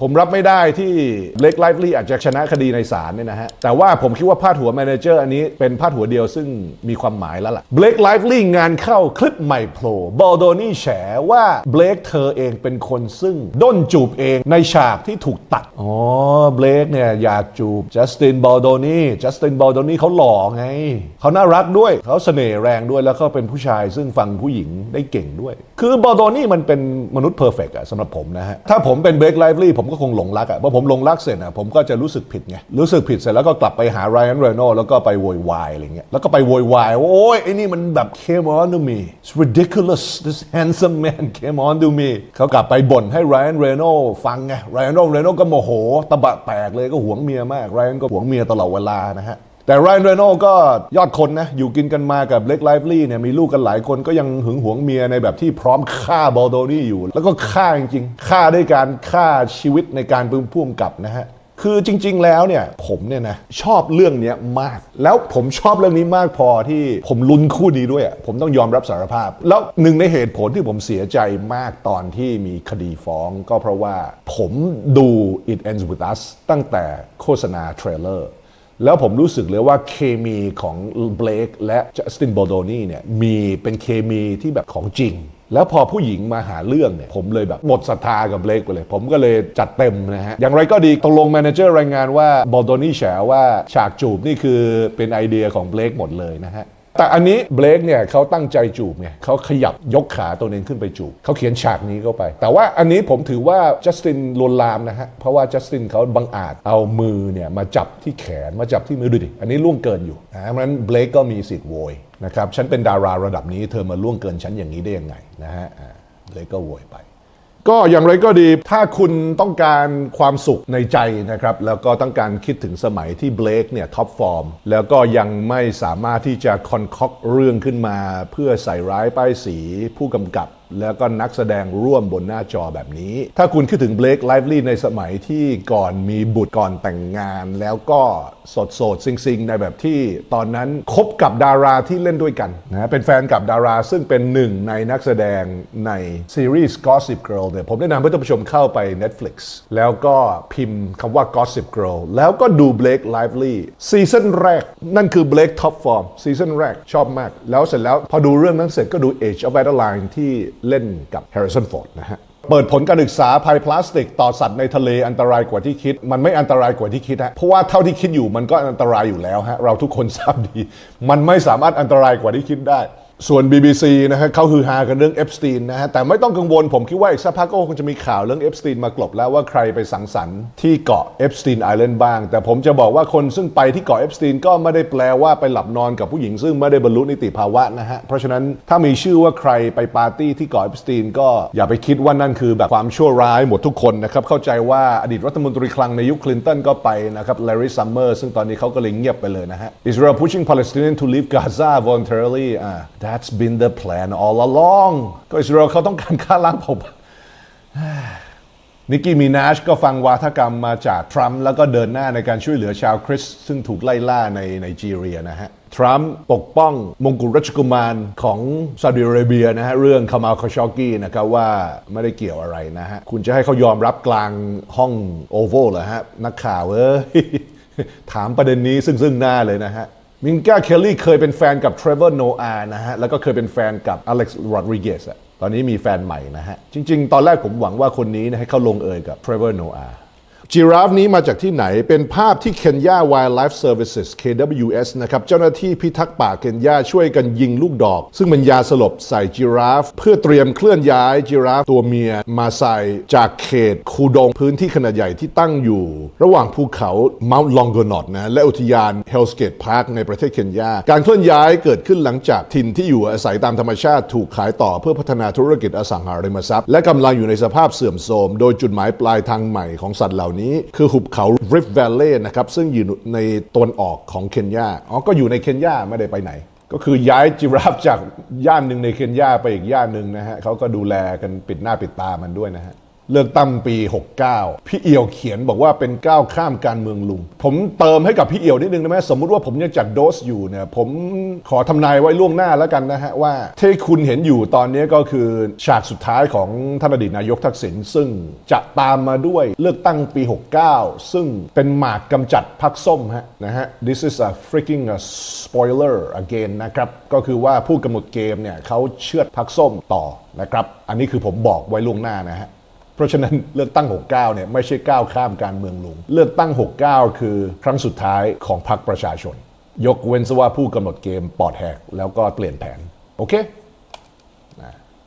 ผมรับไม่ได้ที่เบล k ไลฟ์ลี่อาจจะชนะคดีในศาลเนี่ยนะฮะ แต่ว่าผมคิดว่าพาดหัวแมเนเจอร์อันนี้เป็นพาดหัวเดียวซึ่งมีความหมายแล้วล่ะเบล k ไลฟ์ลี่งานเข้าคลิปใหม่โผล่บอลโดนี่แฉว่าเบล k เธอเองเป็นคนซึ่งด้นจูบเองในฉากที่ถูกตัด อ๋อเบล k เนี่ยอยากจูบจัสตินบอลโดนี่จัสตินบอลโดนี่เขาหล่อไง เขาน่ารักด้วยเขาเสน่ห์แรงด้วยแล้วก็เป็นผู้ชายซึ่งฟังผู้หญิงได้เก่งด้วย คือบอลโดนี่มันเป็นมนุษย์เพอร์เฟกต์อะสำหรับผมนะฮะถ้าผมเป็นเบรกไลฟ์ลีผมก็คงหลงรักอะพอผมหลงรักเสร็จอะผมก็จะรู้สึกผิดไงรู้สึกผิดเสร็จแล้วก็กลับไปหาไรอันเรโนแล้วก็ไปโวยวายอะไรเงี้ยแล้วก็ไปโวยวายว่าโอ้ยไอ้นี่มันแบบ came on to me it's ridiculous this handsome man came on to me เขากลับไปบ่นให้ไรอันเรโนฟังไงไรอันเรโนก็โมโหตะบะแตกเลยก็หวงเมียมากไรอันก็หวงเมียตลอดเวลานะฮะ แต่ไรอันเรโนก็ยอดคนนะ อยู่กินกันมากับเล็กไลฟ์ลี่เนี่ยมีลูกกันหลายคนก็ยังหึงหวงเมียในแบบที่พร้อมฆ่าบอลโดนี่อยู่ แล้วก็ฆ่าจริงๆฆ่าด้วยการฆ่าชีวิตในการพึงพ่วงกับนะฮะคือจริง ๆ แล้วเนี่ยผมเนี่ยนะชอบเรื่องนี้มาก แล้วผมชอบเรื่องนี้มากพอที่ผมลุ้นคู่นี้ด้วย ผมต้องยอมรับสารภาพ แล้วหนึ่งในเหตุผลที่ผมเสียใจมากตอนที่มีคดีฟ้องก็เพราะว่าผมดู It Ends With Us ตั้งแต่โฆษณาเทรลเลอร์ แล้วผมรู้สึกเลยว่าเคมีของเบลกและจัสตินบอลโดนี่เนี่ยมีเป็นเคมีที่แบบของจริง แล้วพอผู้หญิงมาหาเรื่องเนี่ยผมเลยแบบหมดศรัทธากับเบลกไปเลย ผมก็เลยจัดเต็มนะฮะ อย่างไรก็ดีตกลงแมเนเจอร์รายงานว่าบอลโดนี่แฉว่าฉากจูบนี่คือเป็นไอเดียของเบลกหมดเลยนะฮะ แต่อันนี้เบล k เนี่ยเขาตั้งใจจูบไงเขาขยับยกขาตัวเองขึ้นไปจูบเขาเขียนฉากนี้เข้าไป แต่ว่าอันนี้ผมถือว่าจัสตินลวนลามนะฮะ เพราะว่าจัสตินเขาบังอาจเอามือเนี่ยมาจับที่แขนมาจับที่มือดูดิ อันนี้ล่วงเกินอยู่นะเพราะฉะนั้นเบล k ก็มีสิทธิ์โวยนะครับ ฉันเป็นดาราระดับนี้เธอมาล่วงเกินฉันอย่างนี้ได้ยังไงนะฮะเบล k ก็โวยไป ก็อย่างไรก็ดีถ้าคุณต้องการความสุขในใจนะครับ แล้วก็ต้องการคิดถึงสมัยที่เบลกเนี่ยท็อปฟอร์ม แล้วก็ยังไม่สามารถที่จะคอนคอกเรื่องขึ้นมา เพื่อใส่ร้ายป้ายสีผู้กำกับ แล้วก็นักแสดงร่วมบนหน้าจอแบบนี้ ถ้าคุณคิดถึงเบล k ไลฟ์ลีในสมัยที่ก่อนมีบุตรก่อนแต่งงาน แล้วก็สดโสดๆซิงในแบบที่ตอนนั้นคบกับดาราที่เล่นด้วยกันนะเป็นแฟนกับดารา ซึ่งเป็นหนึ่งในนักแสดงในซีรีส์ Gossip Girl เนี่ยผมแนะนำให้ท่านผู้ชมเข้าไป Netflix แล้วก็พิมพ์คำว่า Gossip Girl แล้วก็ดู Blake Lively ซีซั่นแรก นั่นคือ Blake Top Form ซีซั่นแรกชอบมาก แล้วเสร็จแล้วพอดูเรื่องนั้นเสร็จก็ดู Age of Adeline ที่เล่นกับ Harrison Ford นะฮะเปิดผลการศึกษาภัยพลาสติก ต่อสัตว์ในทะเลอันตรายกว่าที่คิด มันไม่อันตรายกว่าที่คิดฮะเพราะว่าเท่าที่คิดอยู่มันก็อันตรายอยู่แล้วฮะเราทุกคนทราบดี มันไม่สามารถอันตรายกว่าที่คิดได้ ส่วน BBC นะฮะเขาคือฮากันเรื่องเอฟสตีนนะฮะแต่ไม่ต้องกังวลผมคิดว่าอีกสักพักก็คงจะมีข่าวเรื่องเอฟสตีนมากลบแล้วว่าใครไปสังสรรค์ที่เกาะเอฟสตีนไอแลนด์บ้าง แต่ผมจะบอกว่าคนซึ่งไปที่เกาะเอฟสตีนก็ไม่ได้แปลว่าไปหลับนอนกับผู้หญิงซึ่งไม่ได้บรรลุนิติภาวะนะฮะเพราะฉะนั้นถ้ามีชื่อว่าใครไปปาร์ตี้ที่เกาะเอฟสตีนก็อย่าไปคิดว่านั่นคือแบบความชั่วร้ายหมดทุกคนนะครับเข้าใจว่าอดีตรัฐมนตรีคลังในยุคคลินตันก็ไปนะครับแลรี่ซัมเมอร์ซึ่งตอนนี้เขาก็เลยเงียบไปเลยนะฮะ Israel pushing Palestinians to leave Gaza voluntarily อ่า that's been the plan all along ก็อิสราเอลเขาต้องการฆ่าล้างเผ่าพันธุ์นิกกี้มินาชก็ฟังวาทกรรมมาจากทรัมป์แล้วก็เดินหน้าในการช่วยเหลือชาวคริสต์ซึ่งถูกไล่ล่าในไนจีเรียนะฮะ ทรัมป์ปกป้องมงกุฎราชกุมารของซาอุดิอาระเบียนะฮะ เรื่องคามาลคาชอกี้นะครับว่าไม่ได้เกี่ยวอะไรนะฮะ คุณจะให้เขายอมรับกลางห้องโอเวลเหรอฮะ นักข่าวเอ้ยถามประเด็นนี้ซึ่งซึ่งหน้าเลยนะฮะ มิงก้าเคลลี่เคยเป็นแฟนกับเทรเวอร์โนอานะฮะ แล้วก็เคยเป็นแฟนกับอเล็กซ์โรดริเกสอะตอนนี้มีแฟนใหม่นะฮะ จริง ๆ ตอนแรกผมหวังว่าคนนี้นะให้เขาลงเอยกับเทรเวอร์โนอา จีราฟนี้มาจากที่ไหน เป็นภาพที่เคนยา Wildlife Services KWS นะครับ เจ้าหน้าที่พิทักษ์ป่าเคนยาช่วยกันยิงลูกดอก ซึ่งเป็นยาสลบใส่จีราฟ เพื่อเตรียมเคลื่อนย้ายจีราฟตัวเมียมาใส่จากเขตคูดงพื้นที่ขนาดใหญ่ที่ตั้งอยู่ ระหว่างภูเขา Mount Longonot นะ และอุทยาน Hell's Gate Park ในประเทศเคนยา การเคลื่อนย้ายเกิดขึ้นหลังจากถิ่นที่อยู่อาศัยตามธรรมชาติถูกขายต่อเพื่อพัฒนาธุรกิจอสังหาริมทรัพย์ และกำลังอยู่ในสภาพเสื่อมโทรม โดยจุดหมายปลายทางใหม่ของสัตว์เหล่านี้คือหุบเขา Rift Valley นะครับซึ่งอยู่ในตนออกของเคนยาอ๋อก็อยู่ในเคนยาไม่ได้ไปไหน ก็คือย้ายจิราฟจากย่านหนึ่งในเคนยาไปอีกย่านหนึ่งนะฮะเขาก็ดูแลกันปิดหน้าปิดตามันด้วยนะฮะ เลือกตั้งปี 69 พี่เอี่ยวเขียนบอกว่าเป็นก้าวข้ามการเมืองลุง ผมเติมให้กับพี่เอี่ยวนิดนึงได้ไหมสมมติว่าผมยังจัดโดสอยู่เนี่ยผมขอทำนายไว้ล่วงหน้าแล้วกันนะฮะว่าที่คุณเห็นอยู่ตอนนี้ก็คือฉากสุดท้ายของท่านอดีตนายกทักษิณซึ่งจะตามมาด้วยเลือกตั้งปี 69 ซึ่งเป็นหมากกำจัดพักส้มฮะนะฮะ this is a freaking a spoiler again นะครับก็คือว่าผู้กำหนดเกมเนี่ยเขาเชือดพักส้มต่อนะครับอันนี้คือผมบอกไว้ล่วงหน้านะฮะ เพราะฉะนั้นเลือกตั้ง 69 เนี่ยไม่ใช่ก้าวข้ามการเมืองลุง เลือกตั้ง 69 คือครั้งสุดท้ายของพรรคประชาชน ยกเว้นซะว่าผู้กำหนดเกมปอดแหกแล้วก็เปลี่ยนแผน โอเค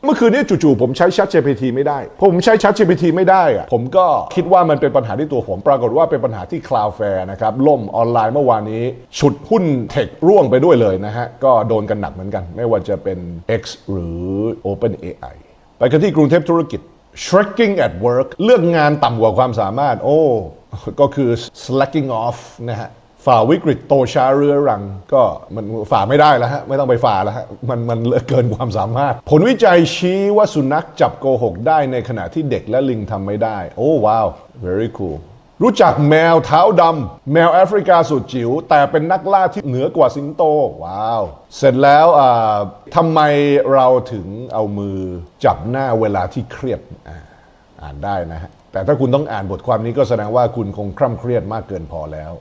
เมื่อคืนนี้จู่ๆผมใช้ Chat GPT ไม่ได้พอผมใช้ Chat GPT ไม่ได้อะผมก็คิดว่ามันเป็นปัญหาที่ตัวผม ปรากฏว่าเป็นปัญหาที่ Cloudflare นะครับ ล่มออนไลน์เมื่อวานนี้ ฉุดหุ้นเทคร่วงไปด้วยเลยนะฮะ ก็โดนกันหนักเหมือนกัน ไม่ว่าจะเป็น X หรือ OpenAI ไปกันที่กรุงเทพธุรกิจ shrinking at work เลือกงานต่ำกว่าความสามารถ โอ้ ก็คือ slacking off นะฮะฝ่าวิกฤตโตช้าเรื้อรัง ก็มันฝ่าไม่ได้แล้วฮะ ไม่ต้องไปฝ่าแล้วฮะ มันมันเลือเกินความสามารถ ผลวิจัยชี้ว่าสุนัขจับโกหกได้ในขณะที่เด็กและลิงทำไม่ได้ โอ้ว้าว very cool รู้จักแมวเท้าดำแมวแอฟริกาสุดจิ๋วแต่เป็นนักล่าที่เหนือกว่าสิงโต ว้าว เสร็จแล้วอ่าทำไมเราถึงเอามือจับหน้าเวลาที่เครียดอ่าอ่านได้นะฮะแต่ถ้าคุณต้องอ่านบทความนี้ก็แสดงว่าคุณคงคร่ำเครียดมากเกินพอแล้ว